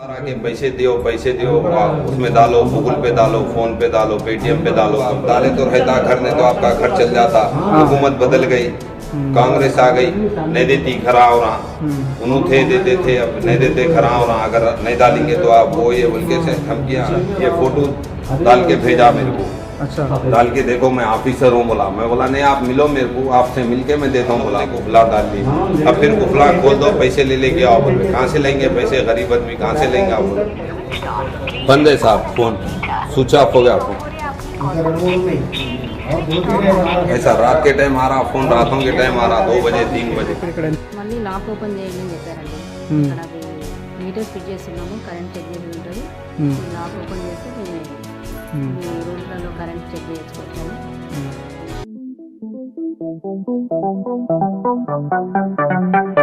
आके पैसे दियो पैसे दियो उसमें डालो, गूगल पे डालो, फ़ोन पे डालो, पेटीएम पे डालो आप डाले तो रहता, घर ने तो आपका घर चल जाता, हुकूमत बदल गई, कांग्रेस आ गई, नहीं देती खरा हो रहा उन्होंने थे, देते थे, अब नहीं देते खरा हो रहा अगर नहीं डालेंगे तो आप वो ये बोल के धमकियाँ, ये फ़ोटो डाल के भेजा मेरे को। अच्छा डाल के देखो मैं ऑफिसर हूँ बोला मैं बोला नहीं आप मिलो मेरे को आपसे मिल के मैं देता हूँ बोला कुफला डाल दी अब फिर कुफला खोल दो पैसे ले लेके आओ बोले कहाँ से लेंगे पैसे गरीब आदमी कहाँ से लेंगे आप बोले बंद है साहब फोन स्विच ऑफ हो गया फोन ऐसा रात के टाइम आ रहा फोन रातों के टाइम आ रहा दो बजे तीन बजे ఇక్కడ మళ్ళీ లాక్ ఓపెన్ చేయండి అని చెప్పారండి Hmm. ఇక్కడ అది మీటర్ ఫిట్ చేస్తున్నాము కరెంట్ చెక్ చేసి ఉంటుంది Hmm. ఈ లాక్ ఓపెన్ చేస్తే మేము రూమ్లలో కరెంట్ చెక్ చేసుకోవచ్చాము Thank you.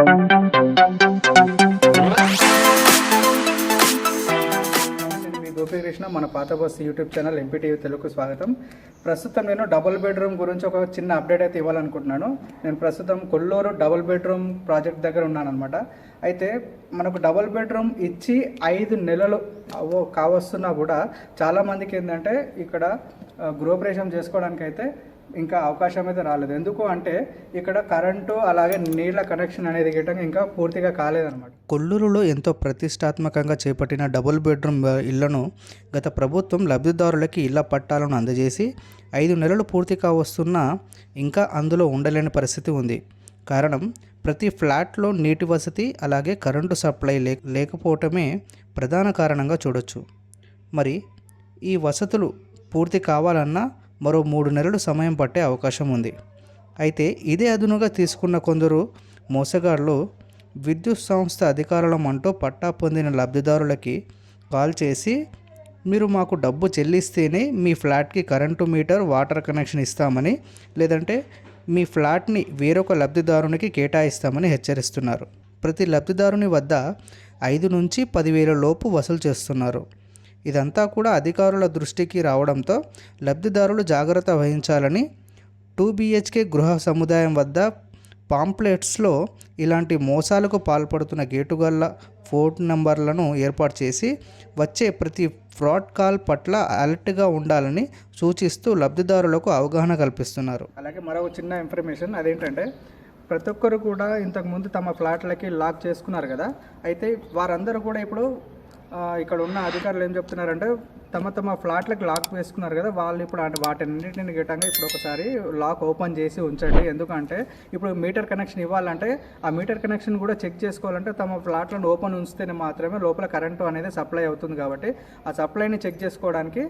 కృష్ణ మన పాత bus YouTube channel MPTV Telugu స్వాగతం. ప్రస్తుతం నేను డబుల్ బెడ్రూమ్ గురించి ఒక చిన్న అప్డేట్ అయితే ఇవ్వాలనుకుంటున్నాను. నేను ప్రస్తుతం కొల్లూరు డబుల్ బెడ్రూమ్ ప్రాజెక్ట్ దగ్గర ఉన్నాను అనమాట అయితే మనకు డబుల్ బెడ్రూమ్ ఇచ్చి ఐదు నెలలు అవ్వ కావస్తున్నా కూడా చాలామందికి ఏంటంటే ఇక్కడ గృహప్రవేశం చేసుకోవడానికి అయితే ఇంకా అవకాశం అయితే రాలేదు. ఎందుకు అంటే ఇక్కడ కరెంటు అలాగే నీళ్ళ కనెక్షన్ అనేది గిట్టంగా ఇంకా పూర్తిగా కాలేదన్నమాట. కొల్లూరులో ఎంతో ప్రతిష్టాత్మకంగా చేపట్టిన డబుల్ బెడ్రూమ్ ఇళ్ళను గత ప్రభుత్వం లబ్ధిదారులకి ఇళ్ళ పట్టాలను అందజేసి ఐదు నెలలు పూర్తి కావస్తున్నా ఇంకా అందులో ఉండలేని పరిస్థితి ఉంది. కారణం ప్రతి ఫ్లాట్లో నీటి వసతి అలాగే కరెంటు సప్లై లే లేకపోవటమే ప్రధాన కారణంగా చూడొచ్చు. మరి ఈ వసతులు పూర్తి కావాలన్నా మరో మూడు నెలలు సమయం పట్టే అవకాశం ఉంది. అయితే ఇదే అదునుగా తీసుకున్న కొందరు మోసగాళ్ళు విద్యుత్ సంస్థ అధికారులం అంటూ పట్టా పొందిన లబ్ధిదారులకి కాల్ చేసి మీరు మాకు డబ్బు చెల్లిస్తేనే మీ ఫ్లాట్కి కరెంటు మీటర్ వాటర్ కనెక్షన్ ఇస్తామని లేదంటే మీ ఫ్లాట్ని వేరొక లబ్ధిదారునికి కేటాయిస్తామని హెచ్చరిస్తున్నారు. ప్రతి లబ్ధిదారుని వద్ద ఐదు నుంచి పదివేల లోపు వసూలు చేస్తున్నారు. ఇదంతా కూడా అధికారుల దృష్టికి రావడంతో లబ్ధిదారులు జాగ్రత్త వహించాలని టూ బిహెచ్కే గృహ సముదాయం వద్ద పాంప్లెట్స్లో ఇలాంటి మోసాలకు పాల్పడుతున్న గేటుగల్ల ఫోన్ నంబర్లను ఏర్పాటు చేసి వచ్చే ప్రతి ఫ్రాడ్ కాల్ పట్ల అలర్ట్గా ఉండాలని సూచిస్తూ లబ్ధిదారులకు అవగాహన కల్పిస్తున్నారు. అలాగే మరో చిన్న ఇన్ఫర్మేషన్ అదేంటంటే ప్రతి ఒక్కరు కూడా ఇంతకుముందు తమ ఫ్లాట్లకి లాక్ చేసుకున్నారు కదా. అయితే వారందరూ కూడా ఇప్పుడు ఇక్కడ ఉన్న అధికారులు ఏం చెప్తున్నారంటే తమ తమ ఫ్లాట్లకు లాక్ వేసుకున్నారు కదా వాళ్ళు ఇప్పుడు అంటే వాటన్నిటిని గిట్టంగా ఇప్పుడు ఒకసారి లాక్ ఓపెన్ చేసి ఉంచండి. ఎందుకంటే ఇప్పుడు మీటర్ కనెక్షన్ ఇవ్వాలంటే ఆ మీటర్ కనెక్షన్ కూడా చెక్ చేసుకోవాలంటే తమ ఫ్లాట్లను ఓపెన్ ఉంచితేనే మాత్రమే లోపల కరెంటు అనేది సప్లై అవుతుంది కాబట్టి ఆ సప్లైని చెక్ చేసుకోవడానికి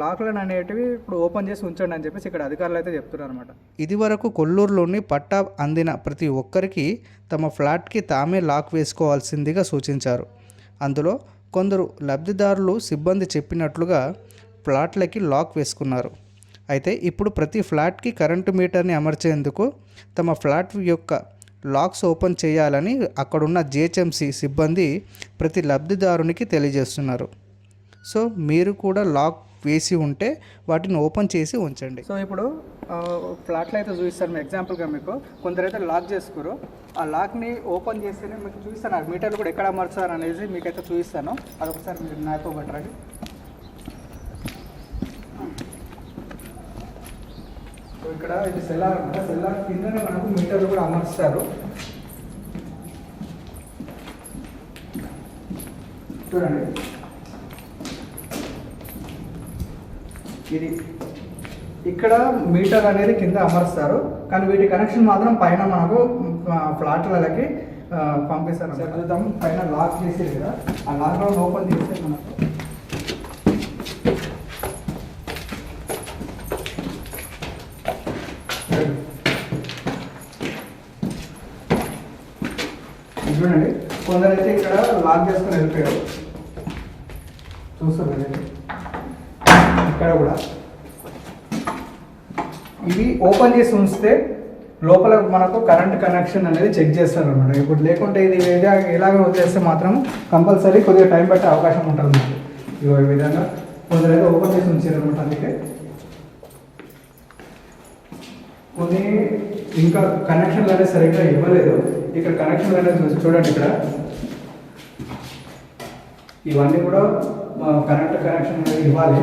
లాక్లను అనేటివి ఇప్పుడు ఓపెన్ చేసి ఉంచండి అని చెప్పేసి ఇక్కడ అధికారులు అయితే చెప్తున్నారు అనమాట ఇది వరకు కొల్లూరులోని పట్టా అందిన ప్రతి ఒక్కరికి తమ ఫ్లాట్కి తామే లాక్ వేసుకోవాల్సిందిగా సూచించారు. అందులో కొందరు లబ్ధిదారులు సిబ్బంది చెప్పినట్లుగా ఫ్లాట్లకి లాక్ వేసుకున్నారు. అయితే ఇప్పుడు ప్రతి ఫ్లాట్కి కరెంటు మీటర్ని అమర్చేందుకు తమ ఫ్లాట్ యొక్క లాక్స్ ఓపెన్ చేయాలని అక్కడున్న జిహెచ్ఎంసి సిబ్బంది ప్రతి లబ్ధిదారునికి తెలియజేస్తున్నారు. సో మీరు కూడా లాక్ వేసి ఉంటే వాటిని ఓపెన్ చేసి ఉంచండి. సో ఇప్పుడు ఫ్లాట్లో అయితే చూపిస్తాను మీ ఎగ్జాంపుల్గా మీకు. కొందరైతే లాక్ చేసుకోరు. ఆ లాక్ని ఓపెన్ చేస్తేనే మీకు చూపిస్తాను. ఆ మీటర్లు కూడా ఎక్కడ అమర్చారు అనేది మీకైతే చూపిస్తాను. అదొకసారి మీరు నాతో పట్టరండి సో ఇక్కడ ఇది సెల్లార్ అనమాట సెల్లార్ కిందనే మనకు మీటర్లు కూడా అమర్స్తారు చూడండి. ఇది ఇక్కడ మీటర్ అనేది కింద అమరుస్తారు. కానీ వీటి కనెక్షన్ మాత్రం పైన మనకు ఫ్లాట్లకి పంపిస్తారు సార్ పైన లాక్ చేసేది కదా. ఆ లాక్ ఓపెన్ చేస్తే మనకు. చూడండి. కొందరైతే ఇక్కడ లాక్ చేసుకుని వెళ్ళిపోయారు. చూస్తారు కదండి ఇక్కడ కూడా. ఇవి ఓపెన్ చేసి ఉంచితే లోపల మనకు కరెంట్ కనెక్షన్ అనేది చెక్ చేస్తారు అనమాట ఇప్పుడు లేకుంటే ఇది ఏదో ఎలాగ వదిలేస్తే మాత్రం కంపల్సరీ కొద్దిగా టైం పట్టే అవకాశం ఉంటుంది మనకు ఇగో ఈ విధంగా కొందరైతే ఓపెన్ చేసి ఉంచారు అనమాట అందుకే. కొన్ని ఇంకా కనెక్షన్లు అనేది సరిగ్గా ఇవ్వలేదు. ఇక్కడ కనెక్షన్లు అనేది చూసి చూడండి ఇక్కడ. ఇవన్నీ కూడా కరెంట్ కనెక్షన్ ఇవ్వాలి.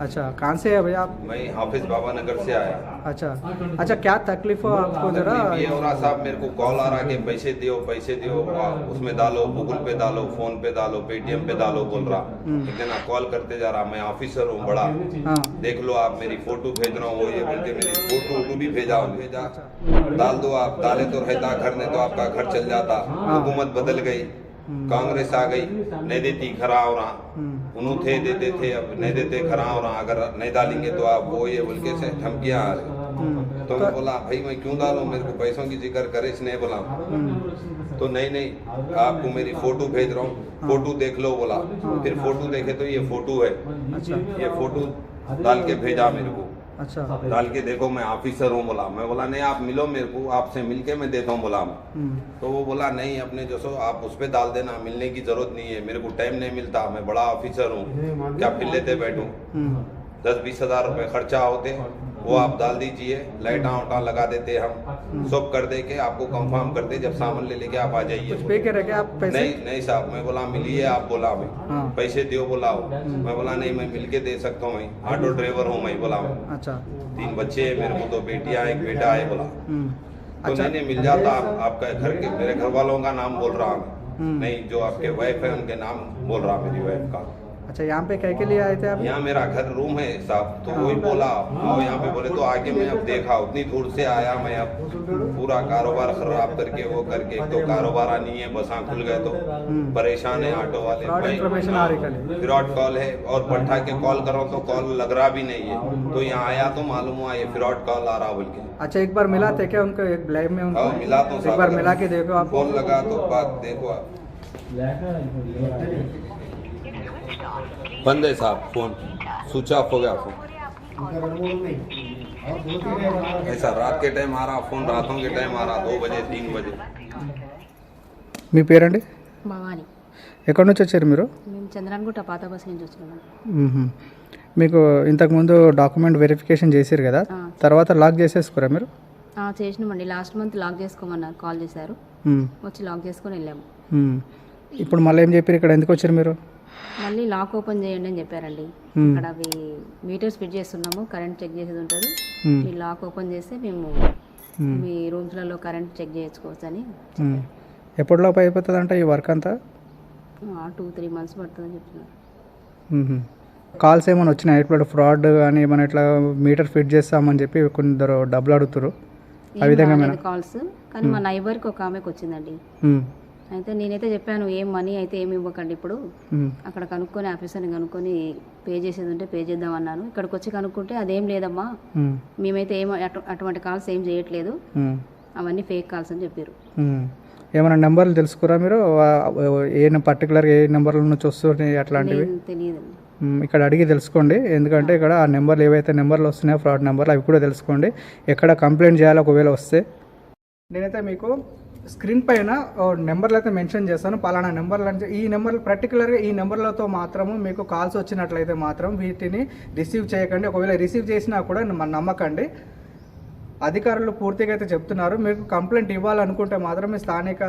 अच्छा कहाँ से है भैया आप? मैं हाफिज बाबा नगर से आया। अच्छा अच्छा क्या तकलीफ़ हो आपको जरा? ये हो रहा साहब मेरे को कॉल आ रहा कि पैसे दियो पैसे दियो उसमें डालो गूगल पे डालो फ़ोन पे डालो पेटीएम पे डालो बोल रहा। हम्म। लेकिन आप कॉल करते जा रहा मैं ऑफिसर हूँ बड़ा। हाँ। देख लो आप मेरी फ़ोटो भेज रहा हूँ ये बोल के मेरी फ़ोटो वोटो भी भेजा भेजा। डाल दो आप डाले तो रहता घर नहीं तो आपका घर चल जाता। हुकूमत बदल गई। कांग्रेस आ गई नहीं देती खरा हो रहा। उन्हों थे देते थे अब नहीं देते खरा हो रहा। अगर नहीं डालेंगे तो आप वो ये बोल के से धमकियाँ आ रही हम्म, तो मैं बोला भाई मैं क्यों डालूं? मेरे को पैसों की ज़िक्र करे इसने बोला। हम्म, तो नहीं नहीं आपको मेरी फ़ोटो भेज रहा हूँ। फ़ोटो देख लो बोला। फिर फ़ोटो देखे तो ये फ़ोटो है। अच्छा। ये फ़ोटो डाल के भेजा मेरे को। अच्छा। डाल के देखो मैं ऑफिसर हूँ बोला। मैं बोला नहीं आप मिलो मेरे को आपसे मिलके मैं देता हूँ बोला मैं। हम्म, तो वो बोला नहीं अपने जो सो आप उस पर डाल देना मिलने की ज़रूरत नहीं है मेरे को टाइम नहीं मिलता मैं बड़ा ऑफिसर हूँ। क्या फिर लेते बैठूं? हम्म, दस बीस हज़ार रूपए खर्चा होते। वो आप डाल दीजिए लाइटा उटा लगा देते हम सब कर दे के आपको कंफर्म करते जब सामान ले लेके आप आ कुछ जाइए पे करे क्या आप पैसे? नहीं नहीं साहब मैं बोला मिलिए आप बोला मैं हाँ। पैसे दियो बोला मैं बोला नहीं मैं मिल के दे सकता हूँ मैं ऑटो ड्राइवर हूँ मैं बोला मैं अच्छा। तीन बच्चे है मेरे को दो बेटियाँ एक बेटा है बोला। हम्म, तो अच्छा। नहीं मिल जाता आप, आपका घर के मेरे घर वालों का नाम बोल रहा हम्म, नहीं जो आपके वाइफ है उनके नाम बोल रहा मेरी वाइफ का। अच्छा यहाँ पे कह के लिए आए थे आप? यहाँ मेरा घर रूम है साहब तो वही बोला आओ यहाँ पे बोले तो आगे मैं अब देखा उतनी दूर से आया मैं अब पूरा कारोबार खराब करके वो करके एक तो कारोबार नहीं है बसा खुल गए तो। हम्म, परेशान है ऑटो वाले। फ्रॉड कल। कॉल है और बैठा के कॉल करो तो कॉल लग रहा भी नहीं है। तो यहाँ आया तो मालूम हुआ ये फ्रॉड कॉल आ रहा बोल के। अच्छा एक बार मिला थे क्या उनको एक लाइव में उनको? मिला तो एक बार मिला के देखो आप। फ़ोन लगा तो बात देखो आप। बंद है साहब फोन स्विच ऑफ हो गया फोन ऐसा रात के टाइम आ रहा फोन रातों के टाइम आ रहा दो बजे तीन बजे మీ పేరండి భవాని ఎక్కడి నుంచి వచ్చారు మీరు మేము చంద్రాన్గుట్ట పాత బస్ నుంచి వచ్చినాము మ్మ్హ. మీకు ఇంతకుముందు డాక్యుమెంట్ వెరిఫికేషన్ చేశారు కదా ఆ, తర్వాత లాక్ చేసేసుకోరా మీరు ఆ, చేసినామండి లాస్ట్ మంత్ లాక్ చేసుకోమన్నారు కాల్ చేశారు మ్మ్. వచ్చి లాక్ చేసుకొని వెళ్ళాము మ్మ్. ఇప్పుడు మళ్ళీ ఏం చెప్పారు ఇక్కడ ఎందుకు వచ్చారు మీరు మళ్ళీ లాక్ ఓపెన్ చేయండి అని చెప్పారండి. అక్కడ అవి మీటర్స్ ఫిట్ చేస్తున్నాము కరెంట్ చెక్ చేసేది ఉంటుంది. ఈ లాక్ ఓపెన్ చేస్తే మేము. మీ రూమ్స్లలో కరెంట్ చెక్ చేసుకోవచ్చు అని. ఎప్పటిలోపు అయిపోతుందంట ఈ వర్క్ అంతా టూ త్రీ మంత్స్ పడుతుందని చెప్తున్నారు. కాల్స్ ఏమైనా వచ్చినాయి ఇప్పుడు ఫ్రాడ్ కానీ ఏమైనా ఇట్లా మీటర్ ఫిట్ చేస్తామని చెప్పి కొందరు డబ్బులు అడుగుతారు ఆ విధంగా కాల్స్ కానీ మా నైబర్కి ఒక ఆమెకు వచ్చిందండి. అయితే నేనైతే చెప్పాను ఏం మనీ అయితే ఏమి ఇవ్వకండి ఇప్పుడు. అక్కడ కనుక్కొని ఆఫీసర్ని కనుక్కొని పే చేసేది ఉంటే పే చేద్దాం అన్నాను. ఇక్కడికి వచ్చి కనుక్కుంటే అదేం లేదమ్మా. మ్మ్. మేమైతే ఏం అటు- అటువంటి కాల్స్ ఏం చేయట్లేదు. అవన్నీ ఫేక్ కాల్స్ అని చెప్పారు. ఏమైనా నెంబర్లు తెలుసుకురా మీరు? ఏ పర్టికులర్ ఏ నెంబర్ల నుంచి వస్తున్నాయి అట్లాంటివి? తెలియదండి మ్మ్. ఇక్కడ అడిగి తెలుసుకోండి. ఎందుకంటే ఇక్కడ ఆ నెంబర్లు ఏవైతే నెంబర్లు వస్తున్నాయో ఫ్రాడ్ నెంబర్లు అవి కూడా తెలుసుకోండి. ఎక్కడ కంప్లైంట్ చేయాలి ఒకవేళ వస్తే. నేనైతే మీకు స్క్రీన్ పైన నెంబర్లు అయితే మెన్షన్ చేస్తాను పలానా నెంబర్లు అంటే ఈ నెంబర్లు పర్టికులర్గా ఈ నెంబర్లతో మాత్రము మీకు కాల్స్ వచ్చినట్లయితే మాత్రం వీటిని రిసీవ్ చేయకండి. ఒకవేళ రిసీవ్ చేసినా కూడా మన నమ్మకండి. అధికారులు పూర్తిగా అయితే చెప్తున్నారు. మీకు కంప్లైంట్ ఇవ్వాలనుకుంటే మాత్రం మీ స్థానిక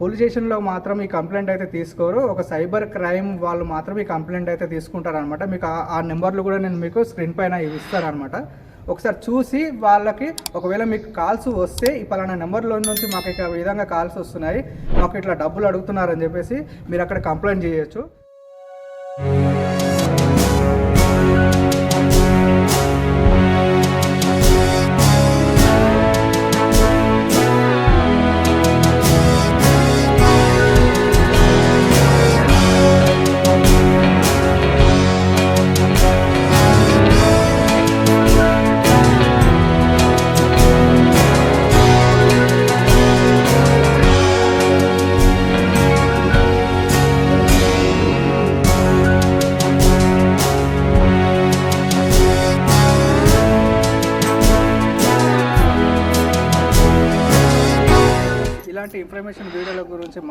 పోలీస్ స్టేషన్లో మాత్రం ఈ కంప్లైంట్ అయితే తీసుకోరు. ఒక సైబర్ క్రైమ్ వాళ్ళు మాత్రం ఈ కంప్లైంట్ అయితే తీసుకుంటారనమాట మీకు ఆ- నెంబర్లు కూడా నేను మీకు స్క్రీన్ పైన ఇస్తానమాట ఒకసారి చూసి వాళ్ళకి ఒకవేళ మీకు కాల్స్ వస్తే ఈ పలానా నెంబర్లో నుంచి మాకు ఇక ఈ విధంగా కాల్స్ వస్తున్నాయి మాకు ఇట్లా డబ్బులు అడుగుతున్నారని చెప్పేసి మీరు అక్కడ కంప్లైంట్ చేయొచ్చు.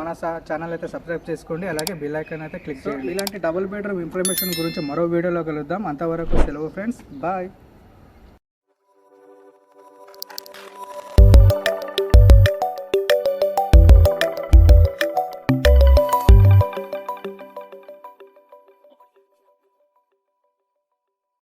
మన ఛానల్ అయితే సబ్స్క్రైబ్ చేసుకోండి. అలాగే బెల్ ఐకాన్ అయితే క్లిక్ చేయండి. ఇలాంటి డబుల్ బెడ్రూమ్ ఇన్ఫర్మేషన్ గురించి మరో వీడియోలో కలుద్దాం. అంతవరకు సెలవు ఫ్రెండ్స్ బాయ్